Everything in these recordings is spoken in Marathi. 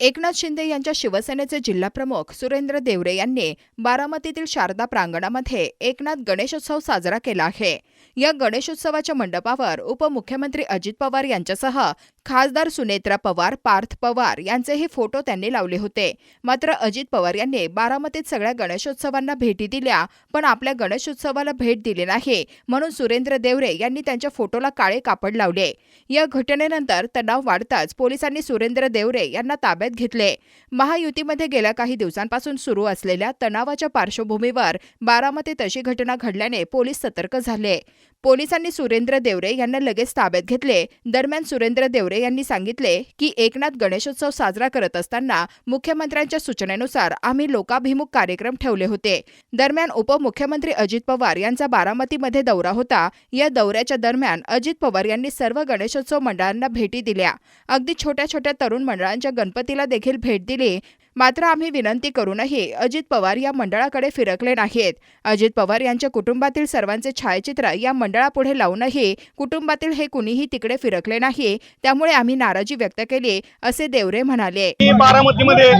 एकनाथ शिंदे यांच्या शिवसेनेचे जिल्हाप्रमुख सुरेंद्र देवरे यांनी बारामतीतील शारदा प्रांगणामध्ये एकनाथ गणेशोत्सव साजरा केला आहे. या गणेशोत्सवाच्या मंडपावर उपमुख्यमंत्री अजित पवार यांच्यासह खासदार सुनेत्रा पवार पार्थ पवार यांचेही फोटो त्यांनी लावले होते. मात्र अजित पवार यांनी बारामतीत सगळ्या गणेशोत्सवांना भेटी दिल्या पण आपल्या गणेशोत्सवाला भेट दिली नाही म्हणून सुरेंद्र देवरे यांनी त्यांच्या फोटोला काळे कापड लावले. या घटनेनंतर तणाव वाढताच पोलिसांनी सुरेंद्र देवरे यांना ताब्यात घेतले. महायुतीमध्ये गेल्या काही दिवसांपासून सुरू असलेल्या तणावाच्या पार्श्वभूमीवर बारामतीत अशी घटना घडल्याने पोलीस सतर्क झाले. पोलिसांनी सुरेंद्र देवरे यांना लगेच ताब्यात घेतले. दरम्यान सुरेंद्र देवरे यांनी सांगितले की एकनाथ गणेशोत्सव साजरा करत असताना मुख्यमंत्र्यांच्या सूचनेनुसार आम्ही लोकाभिमुख कार्यक्रम ठेवले होते. दरम्यान उपमुख्यमंत्री अजित पवार यांचा बारामतीमध्ये दौरा होता. या दौऱ्याच्या दरम्यान अजित पवार यांनी सर्व गणेशोत्सव मंडळांना भेटी दिल्या. अगदी छोट्या छोट्या तरुण मंडळांच्या गणपतीला देखील भेट दिली. मात्र आम्ही विनंती करूनही अजित पवार या मंडळाकडे फिरकले नाहीत. अजित पवार यांच्या कुटुंबातील सर्वांचे छायाचित्र या मंडळापुढे लावूनही कुटुंबातील हे कुणीही तिकडे फिरकले नाही त्यामुळे आम्ही नाराजी व्यक्त केली असे देवरे म्हणाले. बारामतीमध्ये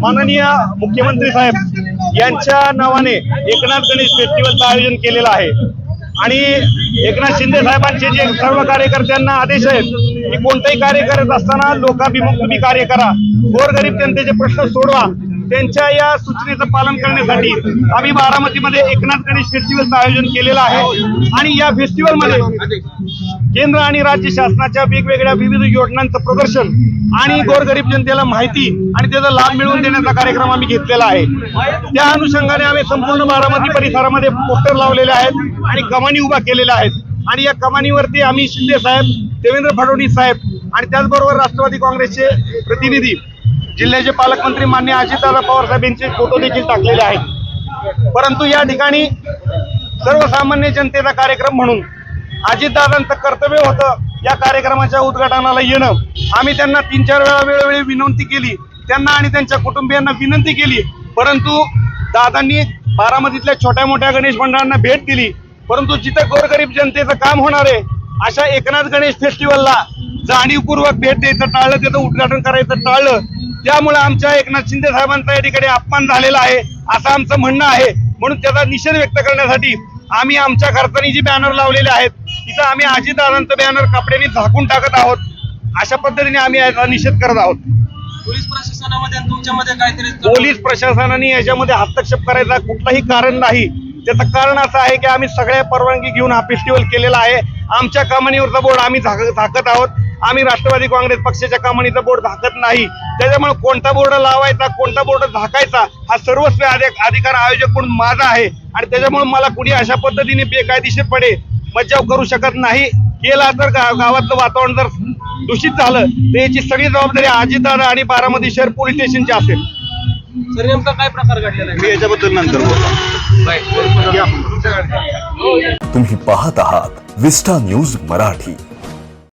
माननीय मुख्यमंत्री साहेब यांच्या नावाने एकनाथ गणेश फेस्टिवलचं आयोजन केलेलं आहे. आणि एकनाथ शिंदे साहेबांचे जे सर्व कार्यकर्त्यांना आदेश आहेत की कोणतंही कार्य करत असताना लोकाभिमुख तुम्ही कार्य करा. गोरगरीब जनतेचे प्रश्न सोडवा. त्यांच्या या सूचनेचं पालन करण्यासाठी आम्ही बारामतीमध्ये एकनाथ गणेश फेस्टिवलचं आयोजन केलेलं आहे. आणि या फेस्टिवलमध्ये केंद्र आणि राज्य शासनाच्या वेगवेगळ्या विविध योजनांचं प्रदर्शन आणि गोरगरीब जनतेला माहिती आणि त्याचा लाभ मिळवून देण्याचा कार्यक्रम आम्ही घेतलेला आहे. त्या अनुषंगाने आम्ही संपूर्ण बारामती परिसरामध्ये पोस्टर लावलेले आहेत आणि कमानी उभा केलेल्या आहेत आणि या कमानीवरती आम्ही शिंदे साहेब देवेंद्र फडणवीस साहेब आणि त्याचबरोबर राष्ट्रवादी काँग्रेसचे प्रतिनिधी जिल्ह्याचे पालकमंत्री मान्य अजितदादा पवार साहेब यांचे फोटो देखील टाकलेले आहेत. परंतु या ठिकाणी सर्वसामान्य जनतेचा कार्यक्रम म्हणून अजितदादांचं कर्तव्य होतं या कार्यक्रमाच्या उद्घाटनाला येणं. आम्ही त्यांना तीन चार वेळा वेळोवेळी विनंती केली. त्यांना आणि त्यांच्या कुटुंबियांना विनंती केली. परंतु दादांनी बारामतीतल्या छोट्या मोठ्या गणेश मंडळांना भेट दिली. परंतु जिथं गोरगरीब जनतेचं काम होणार आहे अशा एकनाथ गणेश फेस्टिवलला जाणीवपूर्वक भेट द्यायचं टाळलं त्याचं उद्घाटन करायचं टाळलं. त्यामुळे आमच्या एकनाथ शिंदे साहेबांचा या ठिकाणी अपमान झालेला आहे असं आमचं म्हणणं आहे. म्हणून त्याचा निषेध व्यक्त करण्यासाठी आम्ही आमच्या खर्चानी जी बॅनर लावलेले आहेत तिथं आम्ही अजितदादांचं बॅनर कपड्यांनी झाकून टाकत आहोत. अशा पद्धतीने आम्ही याचा निषेध करत आहोत. पोलीस प्रशासनामध्ये आणि तुमच्यामध्ये काहीतरी पोलीस प्रशासनाने याच्यामध्ये हस्तक्षेप करायचा कुठलाही कारण नाही. त्याचं कारण असं आहे की आम्ही सगळ्या परवानगी घेऊन हा फेस्टिवल केलेला आहे. आमच्या कमानीवरचा बोर्ड आम्ही झाक झाकत आहोत. आम्ही राष्ट्रवादी काँग्रेस पक्षाच्या कमानीचा बोर्ड झाकत नाही. त्याच्यामुळे कोणता बोर्ड लावायचा कोणता बोर्ड झाकायचा हा सर्वस्व अधिक अधिकार आयोजक म्हणून माझा आहे. आणि त्याच्यामुळे मला कुणी अशा पद्धतीने बेकायदेशीरपणे मज्जाव करू शकत नाही. केला तर गावातलं वातावरण जर दूषित झालं तर याची सगळी जबाबदारी अजितदादा आणि बारामती शहर पोलीस स्टेशनची असेल. सर नेमका काय प्रकार घडलेला मी याच्याबद्दल नंतर बोलतो. तुम्ही पाहत आहात विस्टा न्यूज मराठी.